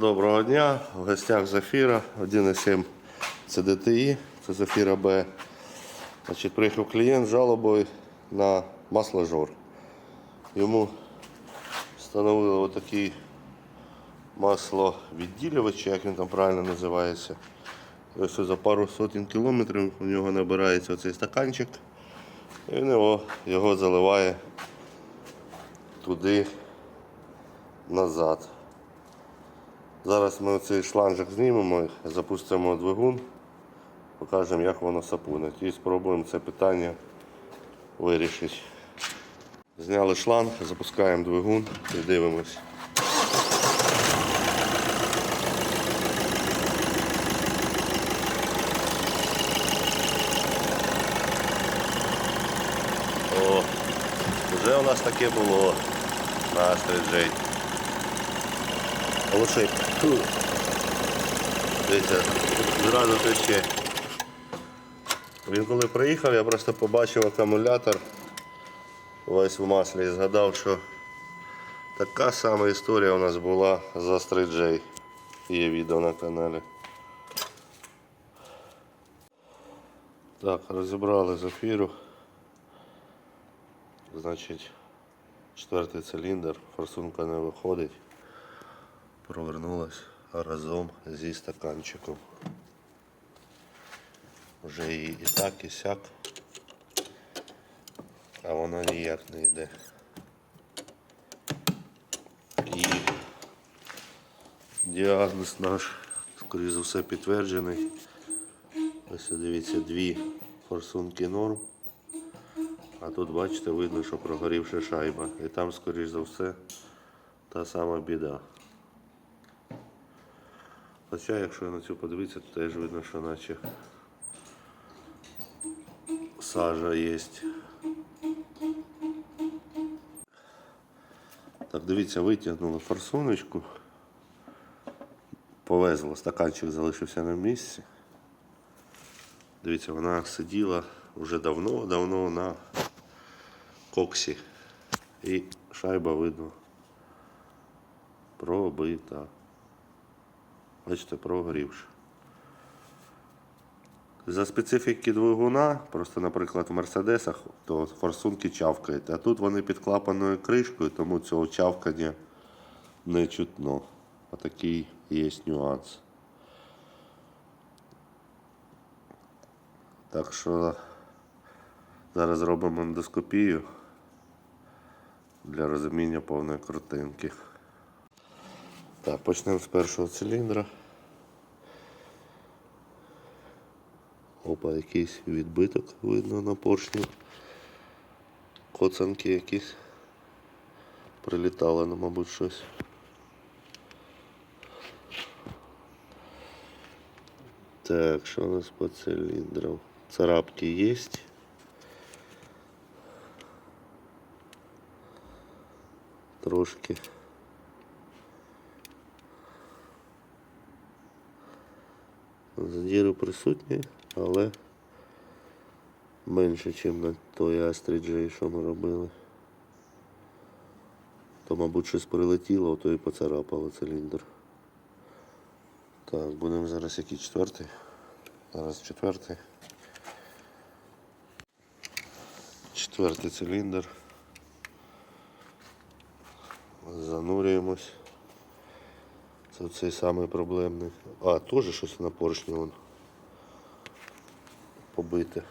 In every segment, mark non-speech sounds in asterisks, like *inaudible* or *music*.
Доброго дня. В гостях Зафіра 1,7 це ДТІ, це Зафіра Б. Значить, приїхав клієнт з жалобою на масложор. Йому встановили отакий масловідділювач, як він там правильно називається. Ось за пару сотень кілометрів у нього набирається оцей стаканчик. І в нього його заливає туди назад. Зараз ми цей шланжик знімемо, запустимо двигун, покажемо, як воно сапунить. І спробуємо це питання вирішити. Зняли шланг, запускаємо двигун і дивимось. О, вже у нас таке було на Астриджей. Лучше. Дивіться, зразу тече. Він коли приїхав, я просто побачив акумулятор весь в маслі і згадав, що така сама історія у нас була з Астриджей. Є відео на каналі. Так, розібрали зафіру. Значить, четвертий циліндр, форсунка не виходить провернулась разом зі стаканчиком. Вже і, і так, і сяк, а вона ніяк не йде. І діагноз наш, скоріше за все, підтверджений. Ось дивіться, дві форсунки норм. А тут, бачите, видно, що прогорівша шайба. І там, скоріш за все, та сама біда. Хоча, якщо на цю подивитися, то теж видно, що наче сажа є. Так, дивіться, витягнули форсуночку. Повезло, стаканчик залишився на місці. Дивіться, вона сиділа вже давно-давно на коксі. І шайба видно пробита. Бачите, прогорівши. За специфіки двигуна, просто, наприклад, в Мерседесах, то форсунки чавкають, а тут вони під клапаною кришкою, тому цього чавкання не чутно. Отакий є нюанс. Так що зараз робимо ендоскопію для розуміння повної картинки. Так, почнемо з першого циліндра. Опа, якийсь відбиток видно на поршню. Коцанки якісь. Прилітало, ну, мабуть, щось. Так, що у нас по циліндрам? Царапки є. Трошки. Задіри присутні, але менше, ніж на той Астріджей, що ми робили. То, мабуть, щось прилетіло, то і поцарапало циліндр. Так, будемо зараз який четвертий. Зараз четвертий. Четвертий циліндр. Занурюємось. Це цей самий проблемний. А, теж щось на поршні вон побите.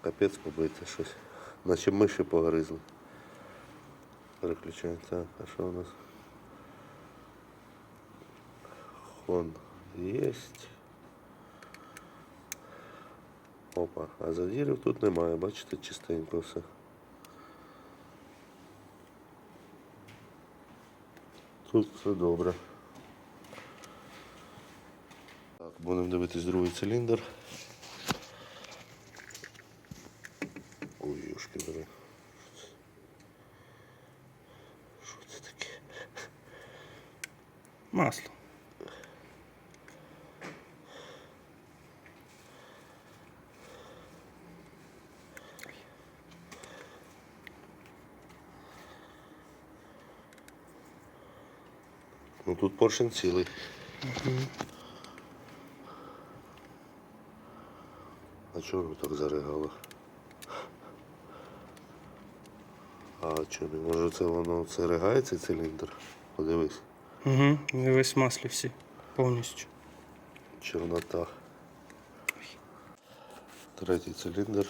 Капець побите щось. Наче миші погризли. Переключаємо. Так, а що у нас? Хон єсть. Опа, а задірів тут немає, бачите, чистенько все. Тут все добре. Так, будемо дивитись другий циліндр. Ой, юшки бери. Що це таке? Масло. Ну тут поршень цілий. А чого воно так заригало? А чого? Може це воно це ригає цей циліндр? Подивись. Угу. В маслі всі. Повністю. Чорнота. Третій циліндр.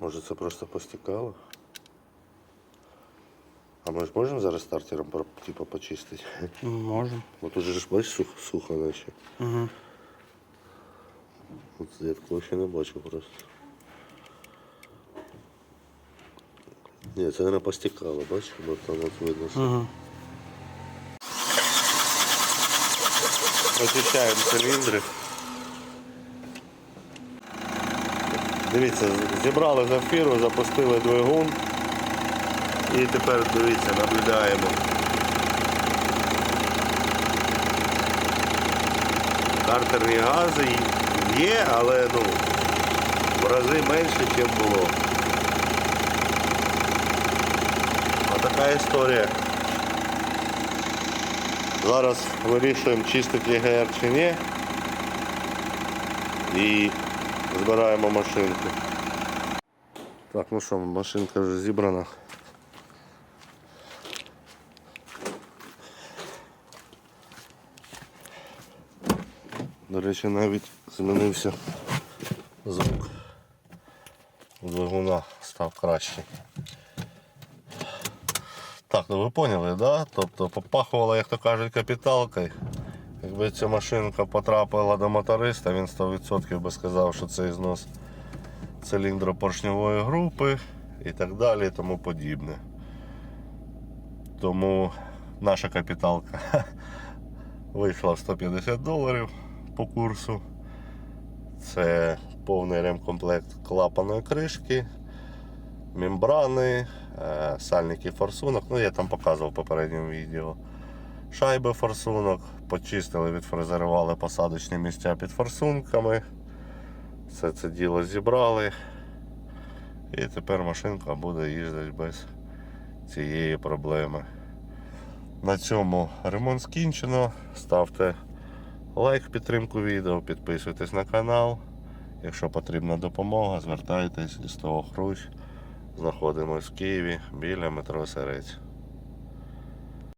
Може це просто постікало? А ми ж можемо зараз стартером типу, почистити? Можемо. Бо тут же ж бачиш сух, сухо наче. Угу. От я такого ще не бачив просто. Ні, це не постікало, бачиш, бо там от видно. Угу. Очищаємо циліндри. Дивіться, зібрали зафіру, запустили двигун. І тепер дивіться, наблюдаємо. Картерні гази є, але ну, в рази менше, ніж було. Отака історія. Зараз вирішуємо, чистить ЄГР чи ні. І збираємо машинку. Так, ну що, машинка вже зібрана. До речі, навіть змінився звук. Двигуна став кращий. Так, ну ви поняли, да? Тобто попахувала, як то кажуть, капіталкою. Якби ця машинка потрапила до моториста, він 100% би сказав, що це ізнос циліндропоршньової групи і так далі і тому подібне. Тому наша капіталка *laughs* вийшла в 150 доларів по курсу. Це повний ремкомплект клапаної кришки, мембрани, е, сальники форсунок. Ну, я там показував в попередньому відео. Шайби форсунок, почистили, відфрезерували посадочні місця під форсунками. Все це діло зібрали. І тепер машинка буде їздити без цієї проблеми. На цьому ремонт скінчено. Ставте лайк підтримку відео, підписуйтесь на канал. Якщо потрібна допомога, звертайтесь із того Хрущ. Знаходимось в Києві біля метро Серець.